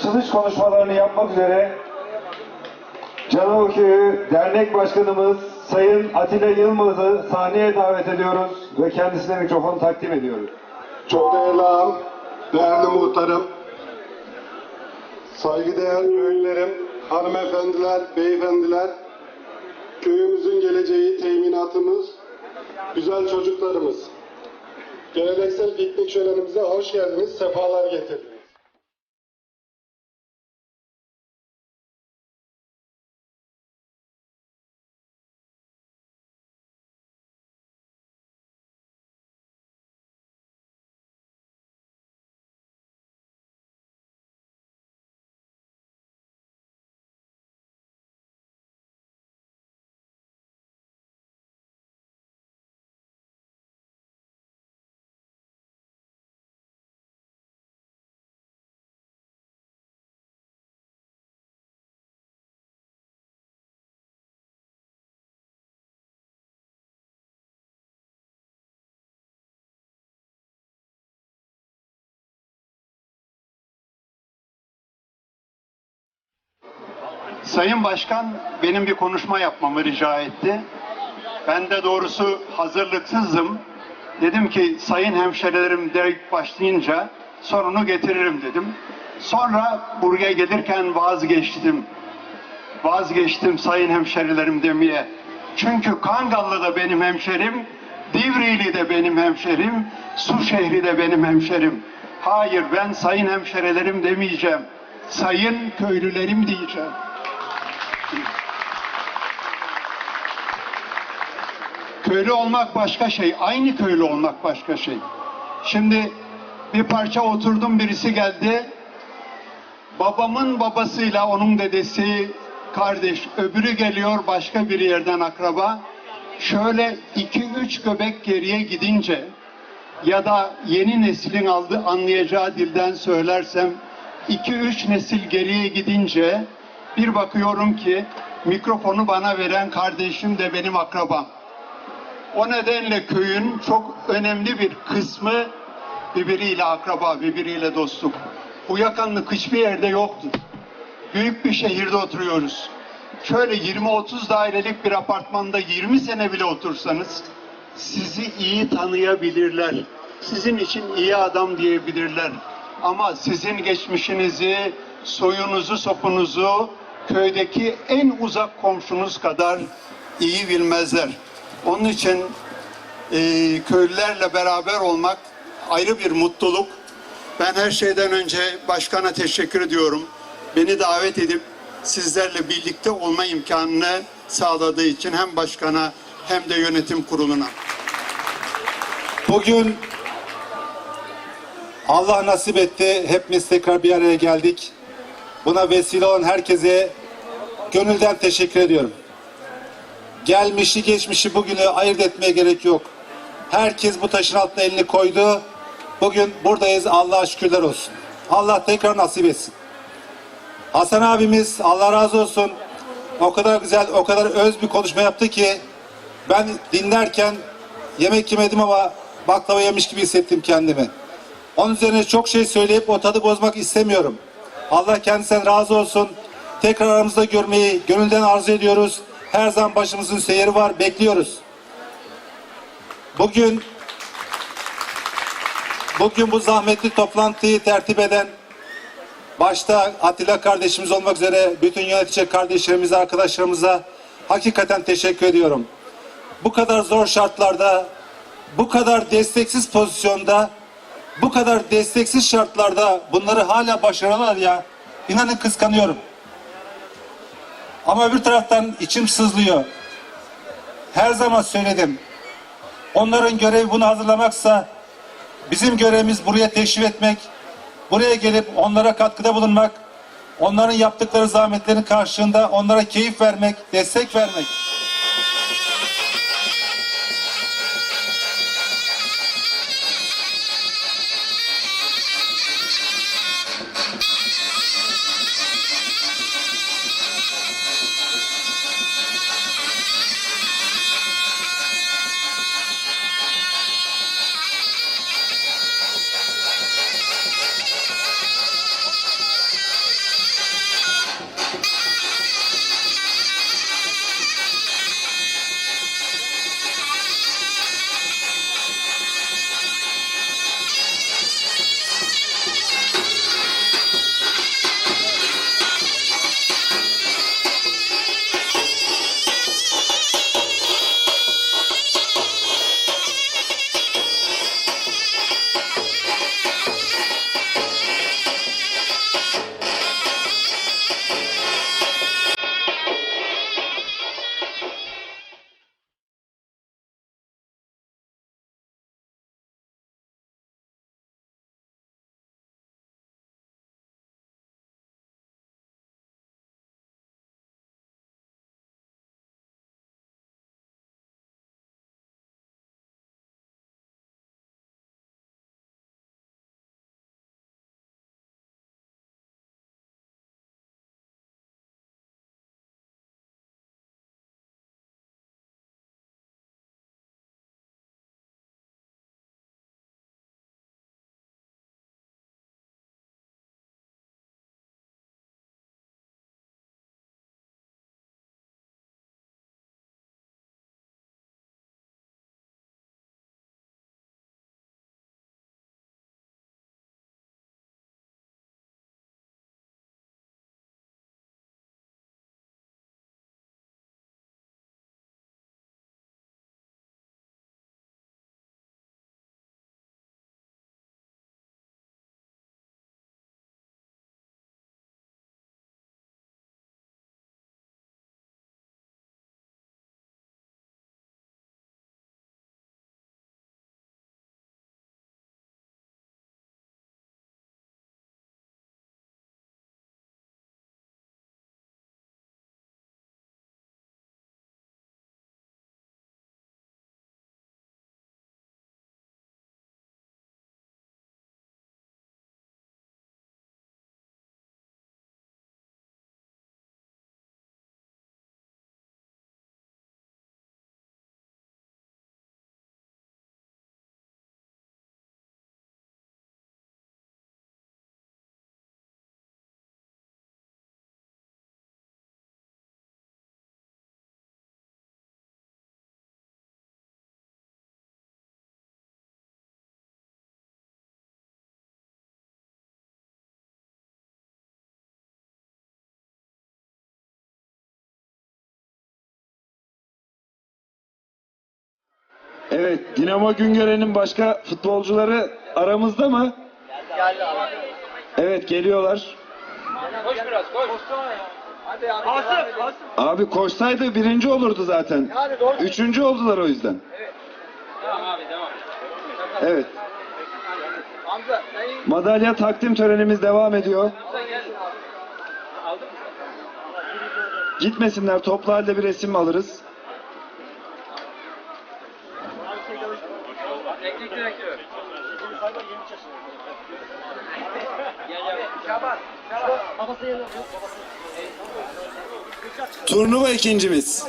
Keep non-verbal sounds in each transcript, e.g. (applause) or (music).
açılış konuşmalarını yapmak üzere Canova Köyü Dernek Başkanımız Sayın Atilla Yılmaz'ı sahneye davet ediyoruz ve kendisine mikrofonu takdim ediyoruz. Çok değerli ağam, değerli muhtarım, saygıdeğer köylülerim, hanımefendiler, beyefendiler, köyümüzün geleceği, teminatımız, güzel çocuklarımız. Geleneksel piknik şölenimize hoş geldiniz, sefalar getirdiniz. Sayın Başkan benim bir konuşma yapmamı rica etti. Ben de doğrusu hazırlıksızdım. Dedim ki sayın hemşerilerim direkt başlayınca sorunu getiririm dedim. Sonra buraya gelirken vazgeçtim. Vazgeçtim sayın hemşerilerim demeye. Çünkü Kangallı da benim hemşerim, Divriğli de benim hemşerim, Suşehri de benim hemşerim. Hayır ben sayın hemşerilerim demeyeceğim. Sayın köylülerim diyeceğim. Köylü olmak başka şey, aynı köylü olmak başka şey. Şimdi bir parça oturdum birisi geldi. Babamın babasıyla onun dedesi kardeş, öbürü geliyor başka bir yerden akraba. Şöyle iki üç göbek geriye gidince ya da yeni neslin aldı anlayacağı dilden söylersem iki üç nesil geriye gidince bir bakıyorum ki mikrofonu bana veren kardeşim de benim akrabam. O nedenle köyün çok önemli bir kısmı birbiriyle akraba, birbiriyle dostluk. Bu yakınlık hiçbir yerde yoktur. Büyük bir şehirde oturuyoruz. Şöyle 20-30 dairelik bir apartmanda 20 sene bile otursanız sizi iyi tanıyabilirler. Sizin için iyi adam diyebilirler. Ama sizin geçmişinizi, soyunuzu, sopunuzu köydeki en uzak komşunuz kadar iyi bilmezler. Onun için e, köylülerle beraber olmak ayrı bir mutluluk. Ben her şeyden önce başkana teşekkür ediyorum. Beni davet edip sizlerle birlikte olma imkanını sağladığı için hem başkana hem de yönetim kuruluna. Bugün Allah nasip etti. Hepimiz tekrar bir araya geldik. Buna vesile olan herkese gönülden teşekkür ediyorum. Gelmişi geçmişi bugünü ayırt etmeye gerek yok. Herkes bu taşın altına elini koydu. Bugün buradayız. Allah'a şükürler olsun. Allah tekrar nasip etsin. Hasan abimiz Allah razı olsun. O kadar güzel, o kadar öz bir konuşma yaptı ki ben dinlerken yemek yemedim ama baklava yemiş gibi hissettim kendimi. Onun üzerine çok şey söyleyip o tadı bozmak istemiyorum. Allah kendisinden razı olsun. Tekrar aramızda görmeyi gönülden arzu ediyoruz. Her zaman başımızın seyri var, bekliyoruz. Bugün bugün bu zahmetli toplantıyı tertip eden başta Atilla kardeşimiz olmak üzere bütün yönetici kardeşlerimize, arkadaşlarımıza hakikaten teşekkür ediyorum. Bu kadar zor şartlarda, bu kadar desteksiz pozisyonda, bu kadar desteksiz şartlarda bunları hala başarılar ya. İnanın kıskanıyorum. Ama öbür taraftan içim sızlıyor. Her zaman söyledim. Onların görevi bunu hazırlamaksa bizim görevimiz buraya teşrif etmek, buraya gelip onlara katkıda bulunmak, onların yaptıkları zahmetlerin karşılığında onlara keyif vermek, destek vermek. Evet, Dinamo Güngören'in başka futbolcuları aramızda mı? Evet, geliyorlar. Koş biraz koş. Hadi abi. Asım, Asım. Abi koşsaydı birinci olurdu zaten. Üçüncü oldular o yüzden. Devam abi devam. Evet, Hamza sen madalya takdim törenimiz devam ediyor. Gitmesinler, toplu halde bir resim alırız. Turnuva ikincimiz.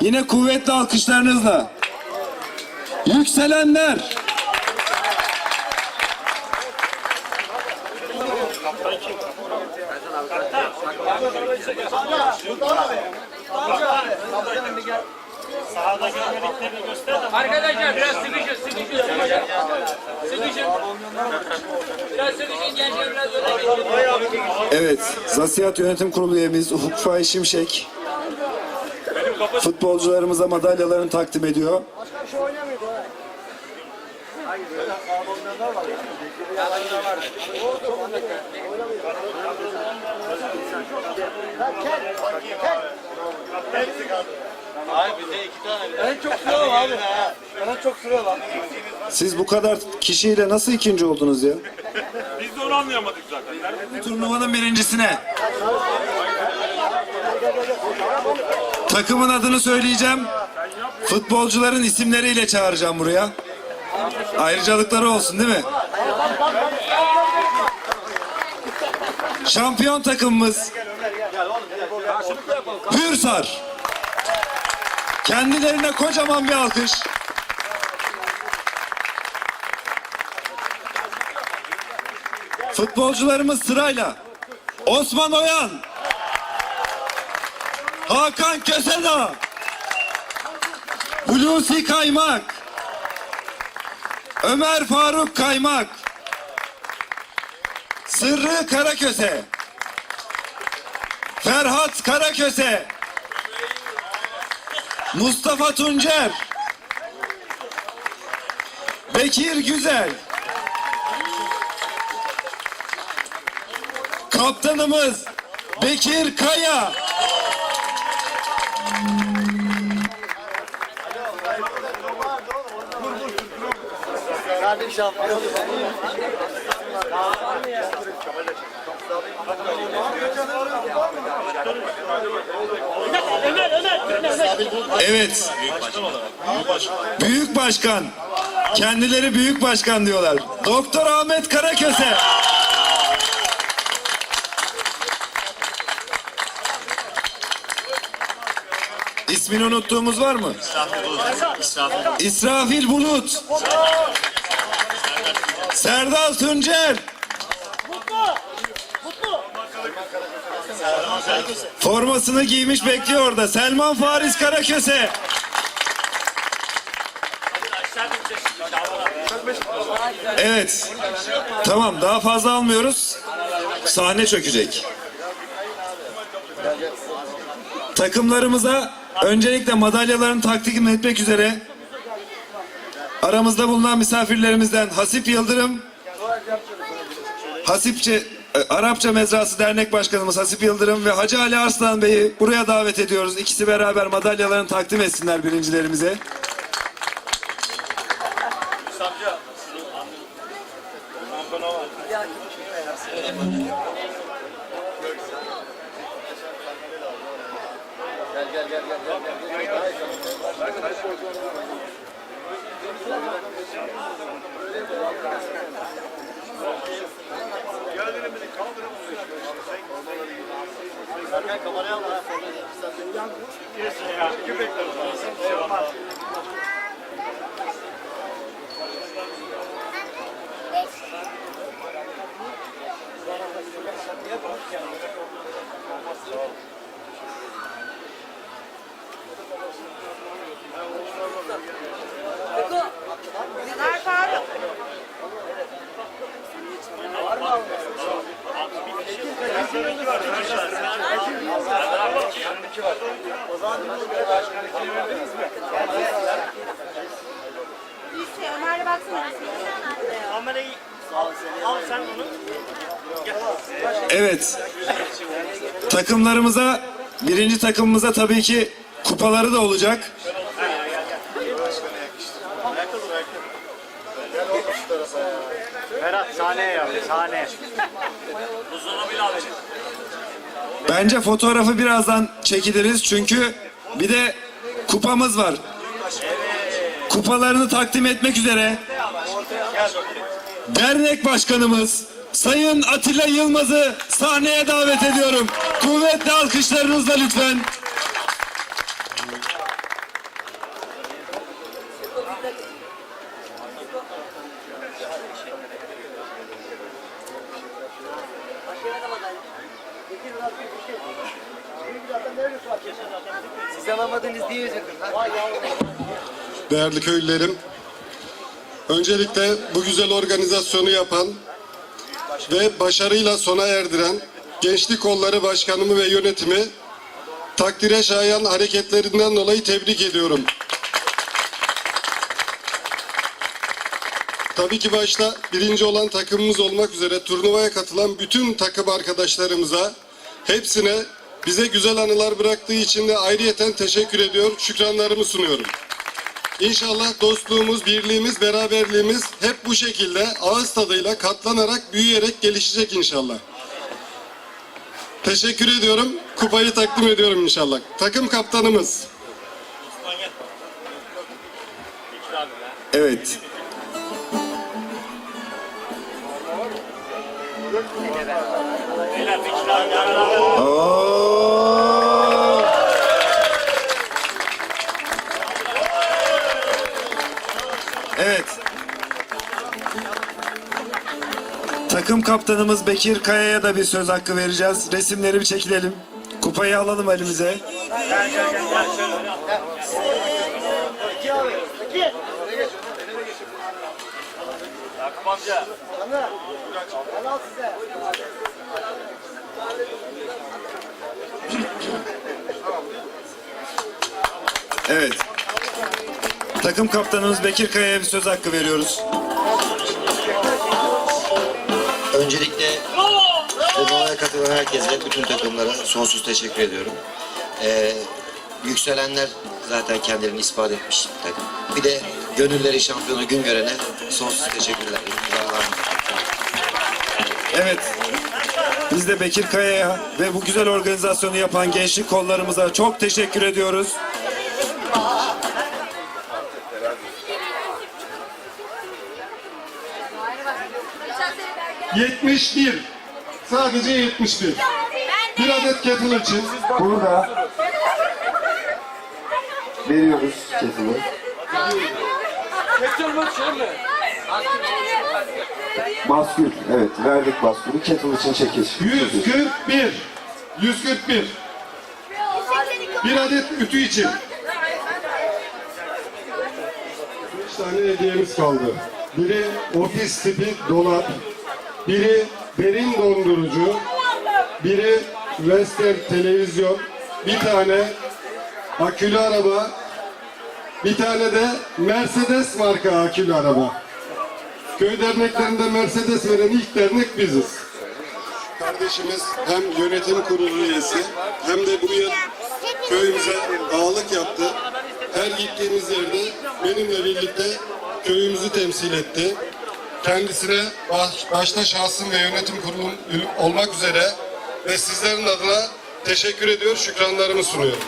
Yine kuvvetli alkışlarınızla. Yükselenler. Arkadaşlar biraz sıkışın, sıkışın, sıkışın. Sıkışın. Biraz sıkışın gençler biraz. Evet, Zasiyat Yönetim Kurulu üyemiz Ufuk Fahi Şimşek futbolcularımıza madalyalarını takdim ediyor. Siz bu kadar kişiyle nasıl ikinci oldunuz ya? Biz de onu anlayamadık zaten. Turnuvanın birincisine. Takımın adını söyleyeceğim. Futbolcuların isimleriyle çağıracağım buraya. Ayrıcalıkları olsun değil mi? Şampiyon takımımız Hürsar. Kendilerine kocaman bir alkış. Futbolcularımız sırayla. Osman Oyan, Hakan Köseda, Hulusi Kaymak, Ömer Faruk Kaymak, Sırrı Karaköse, Ferhat Karaköse, Mustafa Tuncer, Bekir Güzel, Kaptanımız Bekir Kaya. Evet. Büyük başkan. Kendileri büyük başkan diyorlar. Doktor Ahmet Karaköse. İsmini unuttuğumuz var mı? İsrafil Bulut. Serdal Tuncer. Formasını giymiş bekliyor orada. Selman Faris Karaköse. Evet. Tamam daha fazla almıyoruz. Sahne çökecek. Takımlarımıza öncelikle madalyalarını takdim etmek üzere aramızda bulunan misafirlerimizden Hasip Yıldırım, Hasipçe e, Arapça Mezrası Dernek Başkanımız Hasip Yıldırım ve Hacı Ali Arslan Bey'i buraya davet ediyoruz. İkisi beraber madalyalarını takdim etsinler birincilerimize. Evet. Takımlarımıza, birinci takımımıza tabii ki kupaları da olacak. Ferhat sahneye yap, sahneye. Bence fotoğrafı birazdan çekiliriz çünkü bir de kupamız var. Kupalarını takdim etmek üzere dernek başkanımız Sayın Atilla Yılmaz'ı sahneye davet ediyorum. Kuvvetli alkışlarınızla lütfen. Siz alamadınız diye üzüldüm. Değerli köylülerim, öncelikle bu güzel organizasyonu yapan ve başarıyla sona erdiren Gençlik Kolları Başkanımı ve yönetimi takdire şayan hareketlerinden dolayı tebrik ediyorum. Tabii ki başta birinci olan takımımız olmak üzere turnuvaya katılan bütün takım arkadaşlarımıza hepsine bize güzel anılar bıraktığı için de ayrıyeten teşekkür ediyor, şükranlarımı sunuyorum. İnşallah dostluğumuz, birliğimiz, beraberliğimiz hep bu şekilde ağız tadıyla katlanarak, büyüyerek gelişecek inşallah. Teşekkür ediyorum. Kupayı takdim ediyorum inşallah. Takım kaptanımız. Evet. Oo! Kaptanımız Bekir Kaya'ya da bir söz hakkı vereceğiz. Resimleri bir çekilelim. Kupayı alalım elimize. Evet. Takım kaptanımız Bekir Kaya'ya bir söz hakkı veriyoruz. Öncelikle turnuvaya katılan herkese, bütün takımlara sonsuz teşekkür ediyorum. Ee, yükselenler zaten kendilerini ispat etmiş takım. Bir de gönülleri şampiyonu gün görene sonsuz teşekkürler. Evet. Biz de Bekir Kaya'ya ve bu güzel organizasyonu yapan gençlik kollarımıza çok teşekkür ediyoruz. 71. Sadece 71. Bir adet kettle için. Burada veriyoruz kesimi. Baskül. Evet verdik baskülü. Kettle için çekiş. 141. 141. Bir adet ütü için. Beş tane hediyemiz kaldı. Biri ofis tipi dolap, biri derin dondurucu, biri western televizyon, bir tane akülü araba, bir tane de Mercedes marka akülü araba. Köy derneklerinde Mercedes veren ilk dernek biziz. Kardeşimiz hem yönetim kurulu üyesi hem de bu yıl köyümüze ağalık yaptı. Her gittiğimiz yerde benimle birlikte köyümüzü temsil etti. Kendisine baş- başta şahsım ve yönetim kurulum olmak üzere ve sizlerin adına teşekkür ediyor, şükranlarımı sunuyorum.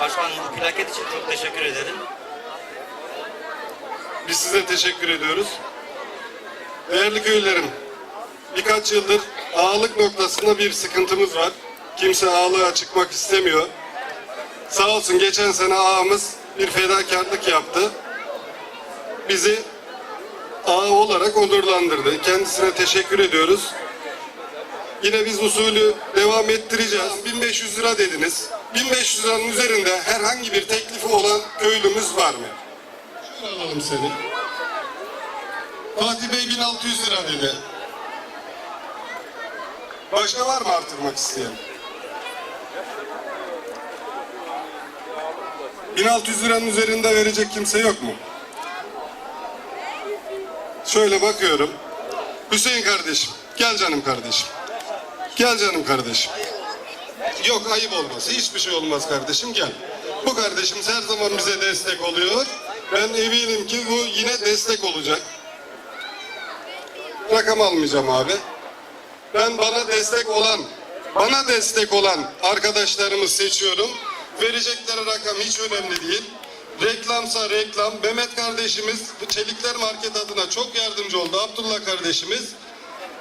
Başkanım bu plaket için çok teşekkür ederim. Biz size teşekkür ediyoruz. Değerli köylülerim, birkaç yıldır ağalık noktasında bir sıkıntımız var. Kimse ağalığa çıkmak istemiyor. Sağ olsun geçen sene ağamız bir fedakarlık yaptı. Bizi ağa olarak onurlandırdı. Kendisine teşekkür ediyoruz. Yine biz usulü devam ettireceğiz. 1500 lira dediniz. 1500 liranın üzerinde herhangi bir teklifi olan köylümüz var mı? Şöyle alalım seni. Fatih Bey 1600 lira dedi. Başka var mı artırmak isteyen? 1600 liranın üzerinde verecek kimse yok mu? Şöyle bakıyorum. Hüseyin kardeşim, gel canım kardeşim. Gel canım kardeşim. Yok ayıp olmaz. Hiçbir şey olmaz kardeşim gel. Bu kardeşimiz her zaman bize destek oluyor. Ben eminim ki bu yine destek olacak. Rakam almayacağım abi. Ben bana destek olan, bana destek olan arkadaşlarımı seçiyorum. Verecekleri rakam hiç önemli değil. Reklamsa reklam. Mehmet kardeşimiz Çelikler Market adına çok yardımcı oldu. Abdullah kardeşimiz.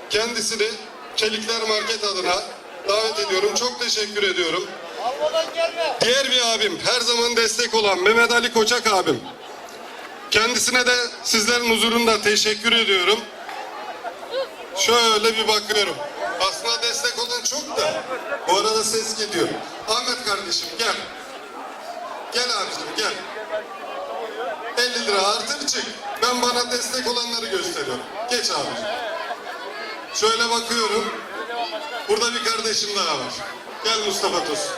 Kendisini Çelikler Market adına davet ediyorum. Çok teşekkür ediyorum. Diğer bir abim, her zaman destek olan Mehmet Ali Koçak abim. Kendisine de sizlerin huzurunda teşekkür ediyorum. Şöyle bir bakıyorum. Aslında destek olan çok da. Bu arada ses gidiyor. Ahmet kardeşim gel. Gel abicim gel. 50 lira artır çık. Ben bana destek olanları gösteriyorum. Geç abicim. Şöyle bakıyorum. Burada bir kardeşim daha var. Gel Mustafa Tosun.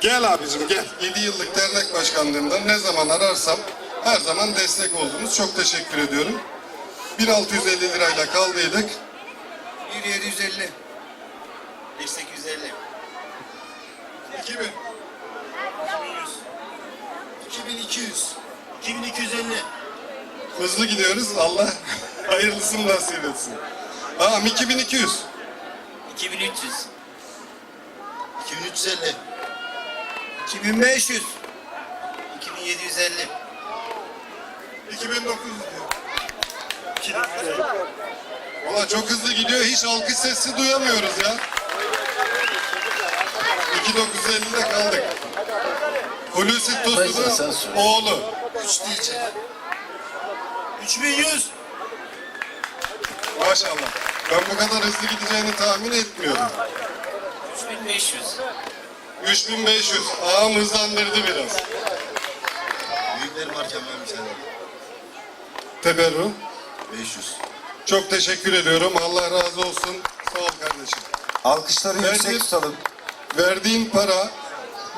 Gel abicim gel. 7 yıllık dernek başkanlığından ne zaman ararsam her zaman destek oldunuz. Çok teşekkür ediyorum. 1650 lirayla kaldıydık. 1750. 1850. 2000. 2200. 2250. Hızlı gidiyoruz. Allah (laughs) hayırlısını nasip etsin. Tamam 2200. 2300. 2350. 2500. 2750. 2900 diyor. Valla çok hızlı gidiyor. Hiç alkış sesi duyamıyoruz ya. 2950'de kaldık. Hulusi Tosun'un oğlu. 3 diyecek. 3100. Maşallah. Ben bu kadar hızlı gideceğini tahmin etmiyordum. 3500. 3500. Ağam hızlandırdı biraz. Büyüklerim varken ben bir tane. Teberru. 500. Çok teşekkür ediyorum. Allah razı olsun. Sağ ol kardeşim. Alkışları Verdiğin- yüksek tutalım. Verdiğin para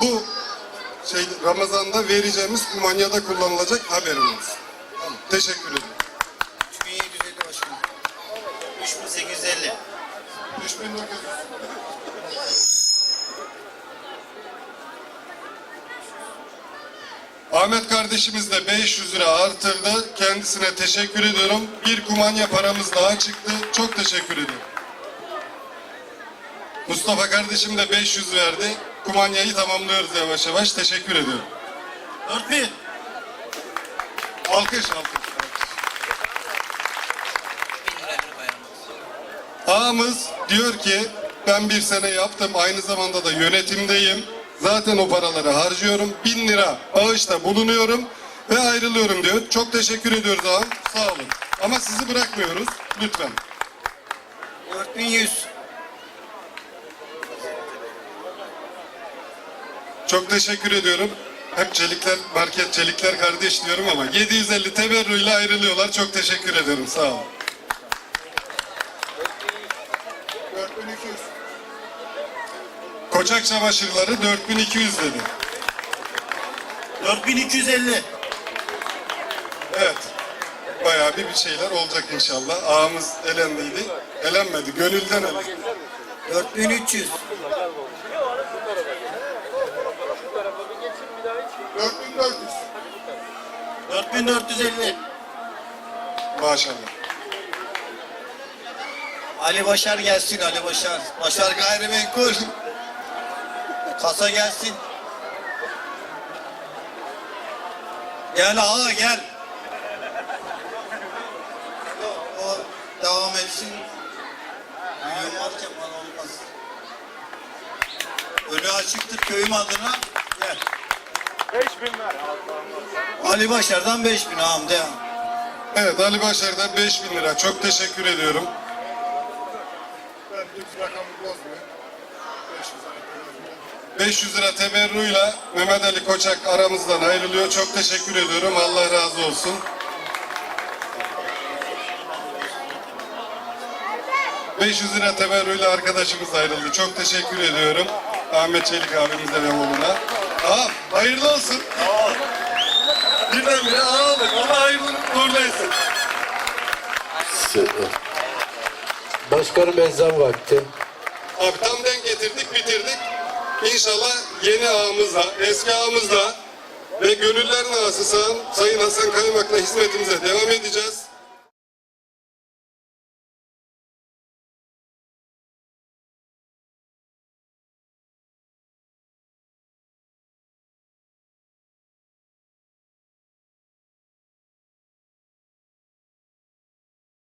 bu şey Ramazan'da vereceğimiz kumanyada kullanılacak haberin olsun. Tamam. Teşekkür ederim. 3750 başkanım. 3850. 3900. Ahmet kardeşimiz de 500 lira artırdı. Kendisine teşekkür ediyorum. Bir kumanya paramız daha çıktı. Çok teşekkür ediyorum. Mustafa kardeşim de 500 verdi. Kumanyayı tamamlıyoruz yavaş yavaş. Teşekkür ediyorum. 4000. Alkış alkış. Ağamız diyor ki ben bir sene yaptım aynı zamanda da yönetimdeyim. Zaten o paraları harcıyorum. Bin lira bağışta bulunuyorum ve ayrılıyorum diyor. Çok teşekkür ediyoruz ağam. Sağ olun. Ama sizi bırakmıyoruz. Lütfen. 4100. Çok teşekkür ediyorum. Hep çelikler, market çelikler kardeş diyorum ama 750 teberruyla ayrılıyorlar. Çok teşekkür ederim. Sağ olun. 4200. Koçak çamaşırları 4200 dedi. 4250. Evet. Bayağı bir bir şeyler olacak inşallah. Ağamız elendiydi. Elenmedi. Gönülden elendi. 4300. 4400. 4450. Maşallah. Ali Başar gelsin Ali Başar. Başar gayrimenkul. Kasa gelsin. Gel ağa gel. Yok, o devam etsin. Varken bana olmaz. Önü açıktır köyüm adına. Gel. 5000 ver. Ali Başar'dan 5000 ağam devam. Evet Ali Başar'da 5000 lira. Çok teşekkür ediyorum. Ben düz rakamı bozmuyorum. 500 lira teberruyla Mehmet Ali Koçak aramızdan ayrılıyor. Çok teşekkür ediyorum. Allah razı olsun. 500 lira teberrüyle arkadaşımız ayrıldı. Çok teşekkür ediyorum. Ahmet Çelik abimize ve oğluna. Aa, hayırlı olsun. Birdenbire ağladık. Allah hayırlı uğurlu etsin. Başkanım ezan vakti. Abi tam denk getirdik, bitirdik. İnşallah yeni ağımızla, eski ağımızla ve gönüllerin ağası Sayın Hasan Kaymak'la hizmetimize devam edeceğiz.